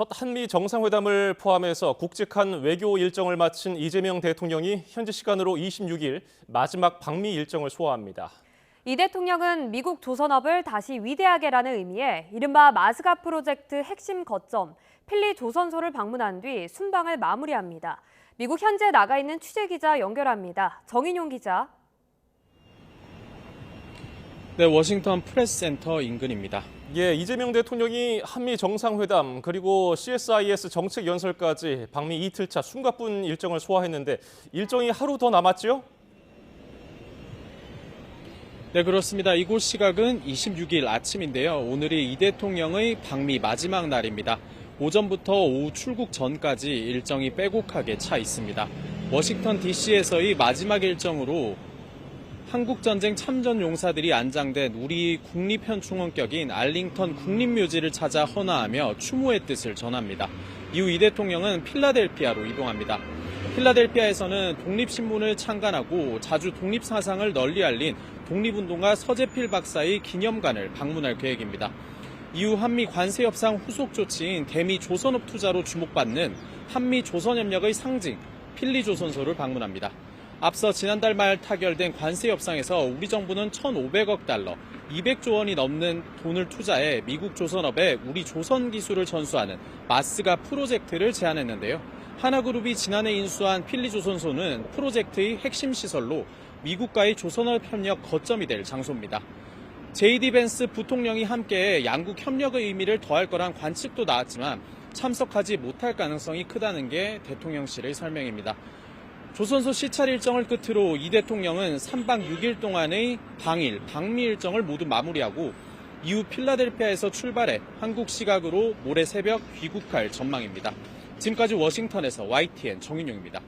첫 한미 정상회담을 포함해서 굵직한 외교 일정을 마친 이재명 대통령이 현지 시간으로 26일 마지막 방미 일정을 소화합니다. 이 대통령은 미국 조선업을 다시 위대하게라는 의미의 이른바 마스가 프로젝트 핵심 거점 필리 조선소를 방문한 뒤 순방을 마무리합니다. 미국 현재 나가 있는 취재 기자 연결합니다. 정인용 기자. 네, 워싱턴 프레스 센터 인근입니다. 예, 이재명 대통령이 한미 정상회담 그리고 CSIS 정책 연설까지 방미 이틀차 숨가쁜 일정을 소화했는데 일정이 하루 더 남았죠? 네, 그렇습니다. 이곳 시각은 26일 아침인데요. 오늘이 이 대통령의 방미 마지막 날입니다. 오전부터 오후 출국 전까지 일정이 빼곡하게 차 있습니다. 워싱턴 DC에서의 마지막 일정으로 한국전쟁 참전 용사들이 안장된 우리 국립현충원격인 알링턴 국립묘지를 찾아 헌화하며 추모의 뜻을 전합니다. 이후 이 대통령은 필라델피아로 이동합니다. 필라델피아에서는 독립신문을 창간하고 자주 독립사상을 널리 알린 독립운동가 서재필 박사의 기념관을 방문할 계획입니다. 이후 한미 관세 협상 후속 조치인 대미 조선업 투자로 주목받는 한미 조선협력의 상징 필리 조선소를 방문합니다. 앞서 지난달 말 타결된 관세 협상에서 우리 정부는 1,500억 달러, 200조 원이 넘는 돈을 투자해 미국 조선업에 우리 조선 기술을 전수하는 마스가 프로젝트를 제안했는데요. 하나그룹이 지난해 인수한 필리 조선소는 프로젝트의 핵심 시설로 미국과의 조선업 협력 거점이 될 장소입니다. 제이디 벤스 부통령이 함께 양국 협력의 의미를 더할 거란 관측도 나왔지만 참석하지 못할 가능성이 크다는 게 대통령실의 설명입니다. 조선소 시찰 일정을 끝으로 이 대통령은 3박 6일 동안의 방일, 방미 일정을 모두 마무리하고 이후 필라델피아에서 출발해 한국 시각으로 모레 새벽 귀국할 전망입니다. 지금까지 워싱턴에서 YTN 정인용입니다.